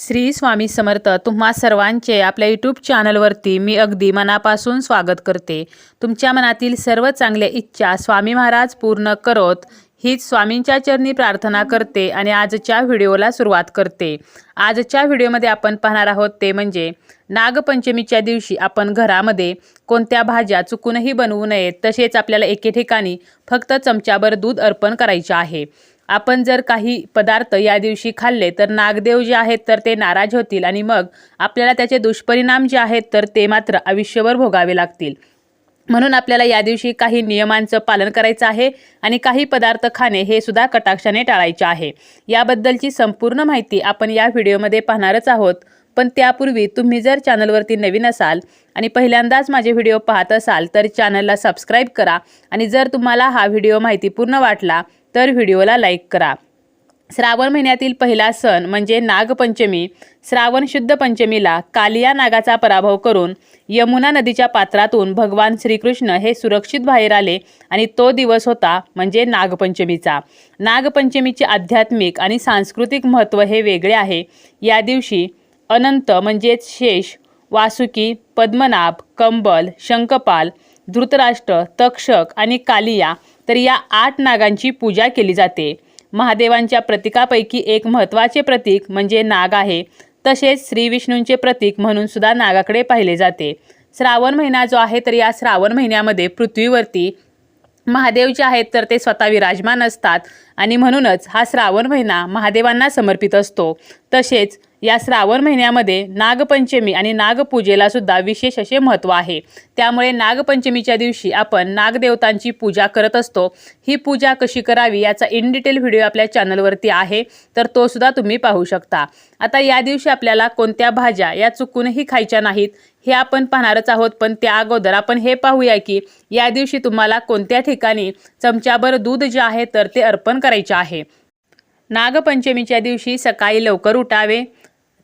श्री स्वामी समर्थ तुम्हा सर्वांचे आपल्या यूट्यूब चॅनलवरती मी अगदी मनापासून स्वागत करते. तुमच्या मनातील सर्व चांगल्या इच्छा स्वामी महाराज पूर्ण करोत हीच स्वामींच्या चरणी प्रार्थना करते आणि आजच्या व्हिडिओला सुरुवात करते. आजच्या व्हिडिओमध्ये आपण पाहणार आहोत ते म्हणजे नागपंचमीच्या दिवशी आपण घरामध्ये कोणत्या भाज्या चुकूनही बनवू नयेत तसेच आपल्याला एके ठिकाणी फक्त चमच्याभर दूध अर्पण करायचे आहे. आपण जर काही पदार्थ या दिवशी खाल्ले तर नागदेव जे आहेत तर ते नाराज होतील आणि मग आपल्याला त्याचे दुष्परिणाम जे आहेत तर ते मात्र आयुष्यभर भोगावे लागतील. म्हणून आपल्याला या दिवशी काही नियमांचं पालन करायचं आहे आणि काही पदार्थ खाणे हे सुद्धा कटाक्षाने टाळायचे आहे. याबद्दलची संपूर्ण माहिती आपण या व्हिडिओमध्ये पाहणारच आहोत. पण त्यापूर्वी तुम्ही जर चॅनलवरती नवीन असाल आणि पहिल्यांदाच माझे व्हिडिओ पाहत असाल तर चॅनलला सबस्क्राईब करा आणि जर तुम्हाला हा व्हिडिओ माहितीपूर्ण वाटला तर व्हिडिओला लाईक करा. श्रावण महिन्यातील पहिला सण म्हणजे नागपंचमी. श्रावण शुद्ध पंचमीला कालिया नागाचा पराभव करून यमुना नदीच्या पात्रातून भगवान श्रीकृष्ण हे सुरक्षित बाहेर आले आणि तो दिवस होता म्हणजे नागपंचमीचा. नागपंचमीचे आध्यात्मिक आणि सांस्कृतिक महत्त्व हे वेगळे आहे. या दिवशी अनंत म्हणजेच शेष वासुकी पद्मनाभ कंबल शंखपाल धृतराष्ट्र तक्षक आणि कालिया तर या आठ नागांची पूजा केली जाते. महादेवांच्या प्रतीकापैकी एक महत्त्वाचे प्रतीक म्हणजे नाग आहे. तसेच श्री विष्णूंचे प्रतीक म्हणून सुद्धा नागाकडे पाहिले जाते. श्रावण महिना जो आहे तर या श्रावण महिन्यामध्ये पृथ्वीवरती महादेव जे आहेत तर ते स्वतः विराजमान असतात. आणि म्हणूनच हा श्रावण महिना महादेवांना समर्पित असतो. तसेच या श्रावण महिन्यामध्ये नागपंचमी आणि नागपूजेला सुद्धा विशेष असे महत्त्व आहे. त्यामुळे नागपंचमीच्या दिवशी आपण नागदेवतांची पूजा करत असतो. ही पूजा कशी करावी याचा इन डिटेल व्हिडिओ आपल्या चॅनलवरती आहे. तर तो सुद्धा तुम्ही पाहू शकता. आता या दिवशी आपल्याला कोणत्या भाज्या या चुकूनही खायच्या नाहीत हे आपण पाहणारच आहोत. पण त्या अगोदर आपण हे पाहूया की या दिवशी तुम्हाला कोणत्या ठिकाणी चमच्याभर दूध जे आहे तर ते अर्पण करायचे आहे. नागपंचमीच्या दिवशी सकाळी लवकर उठावे.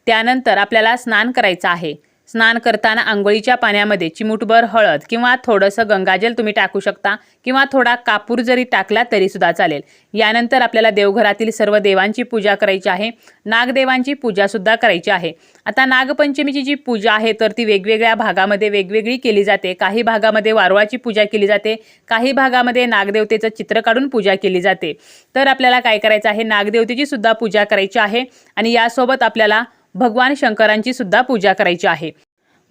त्यानंतर आपल्याला स्नान करायचं आहे. स्नान करताना आंघोळीच्या पाण्यामध्ये चिमूटभर हळद किंवा थोडंसं गंगाजल तुम्ही टाकू शकता किंवा थोडा कापूर जरी टाकला तरीसुद्धा चालेल. यानंतर आपल्याला देवघरातील सर्व देवांची पूजा करायची आहे. नागदेवांची पूजासुद्धा करायची आहे. आता नागपंचमीची जी पूजा आहे तर ती वेगवेगळ्या भागामध्ये वेगवेगळी केली जाते. काही भागामध्ये वारुळाची पूजा केली जाते. काही भागामध्ये नागदेवतेचं चित्र काढून पूजा केली जाते. तर आपल्याला काय करायचं आहे? नागदेवतेची सुद्धा पूजा करायची आहे आणि यासोबत आपल्याला भगवान शंकरांची सुद्धा पूजा करायची आहे.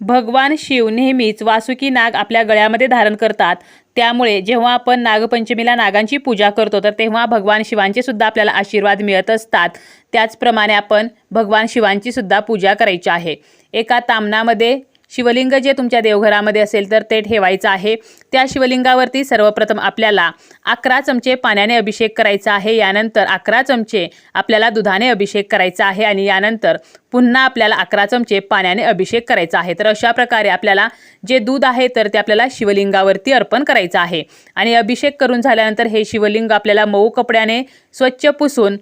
भगवान शिव नेहमीच वासुकी नाग आपल्या गळ्यामध्ये धारण करतात. त्यामुळे जेव्हा आपण नागपंचमीला नागांची पूजा करतो तर तेव्हा भगवान शिवांचे सुद्धा आपल्याला आशीर्वाद मिळत असतात. त्याचप्रमाणे आपण भगवान शिवांची सुद्धा पूजा करायची आहे. एका तामणामध्ये शिवलिंग जे तुमच्या देवघरामध्ये असेल तर ते ठेवायचं आहे. त्या शिवलिंगावरती सर्वप्रथम आपल्याला अकरा चमचे पाण्याने अभिषेक करायचा आहे. यानंतर अकरा चमचे आपल्याला दुधाने अभिषेक करायचा आहे आणि यानंतर पुन्हा आपल्याला अकरा चमचे पाण्याने अभिषेक करायचा आहे. तर अशा प्रकारे आपल्याला जे दूध आहे तर ते आपल्याला शिवलिंगावरती अर्पण करायचं आहे. आणि अभिषेक करून झाल्यानंतर हे शिवलिंग आपल्याला मऊ कपड्याने स्वच्छ पुसून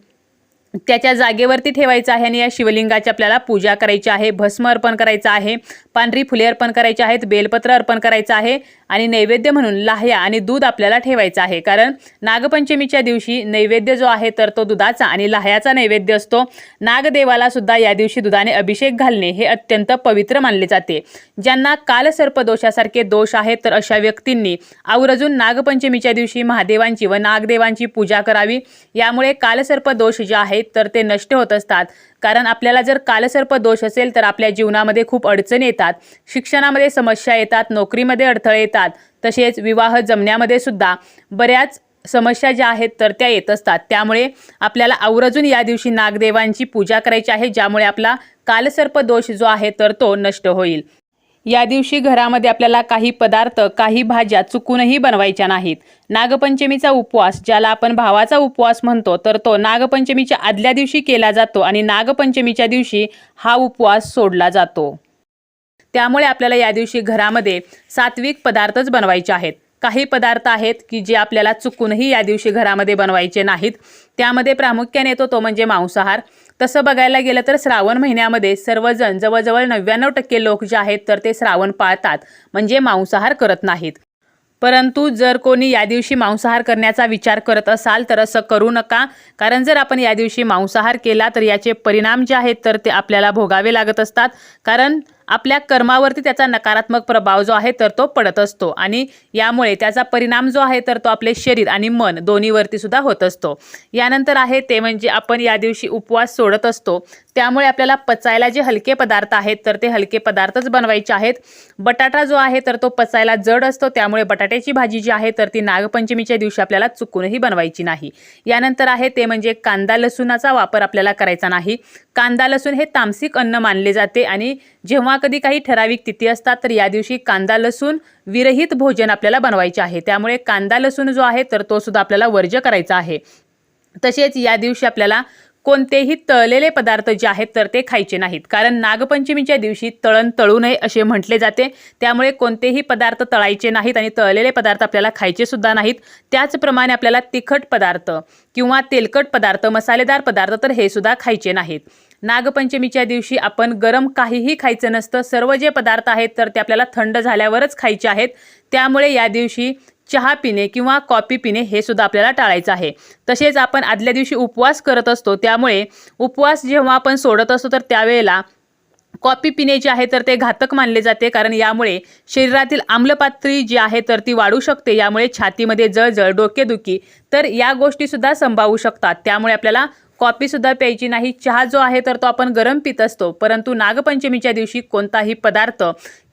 त्याच्या जागेवरती ठेवायचं आहे आणि या शिवलिंगाची आपल्याला पूजा करायची आहे भस्म अर्पण करायचं आहे पांढरी फुले अर्पण करायची आहेत बेलपत्र अर्पण करायचं आहे आणि नैवेद्य म्हणून लाह्या आणि दूध आपल्याला ठेवायचं आहे. कारण नागपंचमीच्या दिवशी नैवेद्य जो आहे तर तो दुधाचा आणि लाह्याचा नैवेद्य असतो. नागदेवाला सुद्धा या दिवशी दुधाने अभिषेक घालणे हे अत्यंत पवित्र मानले जाते. ज्यांना कालसर्पदोषासारखे दोष आहेत तर अशा व्यक्तींनी आवर्जून नागपंचमीच्या दिवशी महादेवांची व नागदेवांची पूजा करावी. यामुळे कालसर्प दोष जे आहेत तर ते नष्ट होत असतात. कारण आपल्याला जर कालसर्प दोष असेल तर आपल्या जीवनामध्ये खूप अडचणी येतात. शिक्षणामध्ये समस्या येतात नोकरीमध्ये अडथळे येतात. तसेच विवाह जमण्यामध्ये सुद्धा बऱ्याच समस्या ज्या आहेत तर त्या येत असतात. त्यामुळे आपल्याला आवर्जून या दिवशी नागदेवांची पूजा करायची आहे ज्यामुळे आपला कालसर्प दोष जो आहे तर तो नष्ट होईल. या दिवशी घरामध्ये आपल्याला काही पदार्थ काही भाज्या चुकूनही बनवायच्या नाहीत. नागपंचमीचा उपवास ज्याला आपण भावाचा उपवास म्हणतो तर तो नागपंचमीच्या आदल्या दिवशी केला जातो आणि नागपंचमीच्या दिवशी हा उपवास सोडला जातो. त्यामुळे आपल्याला या दिवशी घरामध्ये सात्विक पदार्थच बनवायचे आहेत. काही पदार्थ आहेत की जे आपल्याला चुकूनही या दिवशी घरामध्ये बनवायचे नाहीत. त्यामध्ये प्रामुख्याने येतो तो म्हणजे मांसाहार. तसं बघायला गेलं तर श्रावण महिन्यामध्ये सर्वजण जवळजवळ नव्याण्णव टक्के लोक जे आहेत तर ते श्रावण पाळतात. म्हणजे मांसाहार करत नाहीत. परंतु जर कोणी या दिवशी मांसाहार करण्याचा विचार करत असाल तर असं करू नका. कारण जर आपण या दिवशी मांसाहार केला तर याचे परिणाम जे आहेत तर ते आपल्याला भोगावे लागत असतात. कारण आपल्या कर्मावरती त्याचा नकारात्मक प्रभाव जो आहे तर तो पडत असतो. आणि यामुळे त्याचा परिणाम जो आहे तर तो आपले शरीर आणि मन दोन्हीवरती सुद्धा होत असतो. यानंतर आहे ते म्हणजे आपण या दिवशी उपवास सोडत असतो. त्यामुळे आपल्याला पचायला जे हलके पदार्थ आहेत तर ते हलके पदार्थच बनवायचे आहेत. बटाटा जो आहे तर तो पचायला जड असतो. त्यामुळे बटाट्याची भाजी जी आहे तर ती नागपंचमीच्या दिवशी आपल्याला चुकूनही बनवायची नाही. यानंतर आहे ते म्हणजे कांदा लसूणाचा वापर आपल्याला करायचा नाही. कांदा लसूण हे तामसिक अन्न मानले जाते आणि जेव्हा कधी काही ठराविक तिथी असतात तर या दिवशी कांदा लसूण विरहित भोजन आपल्याला बनवायचे आहे. त्यामुळे कांदा लसूण जो आहे तर तो सुद्धा आपल्याला वर्ज्य करायचा आहे. तसेच या दिवशी आपल्याला कोणतेही तळलेले पदार्थ जे आहेत तर ते खायचे नाहीत. कारण नागपंचमीच्या दिवशी तळण तळू नये असे म्हटले जाते. त्यामुळे कोणतेही पदार्थ तळायचे नाहीत आणि तळलेले पदार्थ आपल्याला खायचे सुद्धा नाहीत. त्याचप्रमाणे आपल्याला तिखट पदार्थ किंवा तेलकट पदार्थ मसालेदार पदार्थ तर हे सुद्धा खायचे नाहीत. नागपंचमीच्या दिवशी आपण गरम काहीही खायचं नसतं. सर्व जे पदार्थ आहेत तर ते आपल्याला थंड झाल्यावरच खायचे आहेत. त्यामुळे या दिवशी चहा पिणे किंवा कॉफी पिणे हे सुद्धा आपल्याला टाळायचं आहे. तसेच आपण आदल्या दिवशी उपवास करत असतो त्यामुळे उपवास जेव्हा आपण सोडत असतो तर त्यावेळेला कॉफी पिणे जे आहे तर ते घातक मानले जाते. कारण यामुळे शरीरातील आम्लपात्री जी आहे तर ती वाढू शकते. यामुळे छातीमध्ये जळजळ डोकेदुखी तर या गोष्टीसुद्धा संभावू शकतात. त्यामुळे आपल्याला कॉफीसुद्धा प्यायची नाही. चहा जो आहे तर तो आपण गरम पित असतो. परंतु नागपंचमीच्या दिवशी कोणताही पदार्थ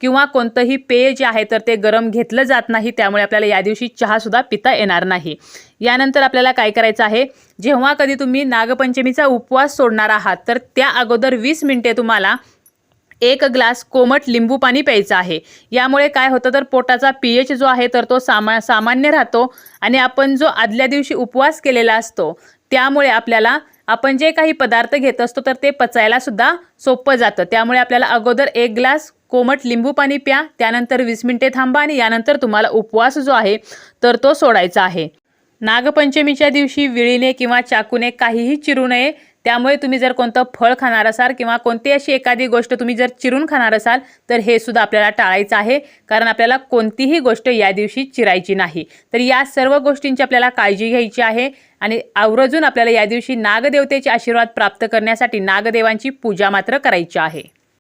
किंवा कोणतंही पेय जे आहे तर ते गरम घेतलं जात नाही. त्यामुळे आपल्याला या दिवशी चहासुद्धा पिता येणार नाही. यानंतर आपल्याला काय करायचं आहे? जेव्हा कधी तुम्ही नागपंचमीचा उपवास सोडणार आहात तर त्या अगोदर वीस मिनिटे तुम्हाला एक ग्लास कोमट लिंबू पाणी प्यायचं आहे. यामुळे काय होतं तर पोटाचा पी एच जो आहे तर तो सामा सामान्य राहतो आणि आपण जो आदल्या दिवशी उपवास केलेला असतो त्यामुळे आपल्याला आपण जे काही पदार्थ घेत असतो तर ते पचायला सुद्धा सोपं जातं. त्यामुळे आपल्याला अगोदर एक ग्लास कोमट लिंबू पाणी प्या त्यानंतर वीस मिनिटे थांबा आणि यानंतर तुम्हाला उपवास जो आहे तर तो सोडायचा आहे. नागपंचमीच्या दिवशी विळीने किंवा चाकूने काहीही चिरू नये. त्यामुळे तुम्ही जर कोणतं फळ खाणार असाल किंवा कोणती अशी एखादी गोष्ट तुम्ही जर चिरून खाणार असाल तर हे सुद्धा आपल्याला टाळायचं आहे. कारण आपल्याला कोणतीही गोष्ट या दिवशी चिरायची नाही. तर या सर्व गोष्टींची आपल्याला काळजी घ्यायची आहे आणि आवर्जून आपल्याला या दिवशी नागदेवतेचे आशीर्वाद प्राप्त करण्यासाठी नागदेवांची पूजा मात्र करायची आहे.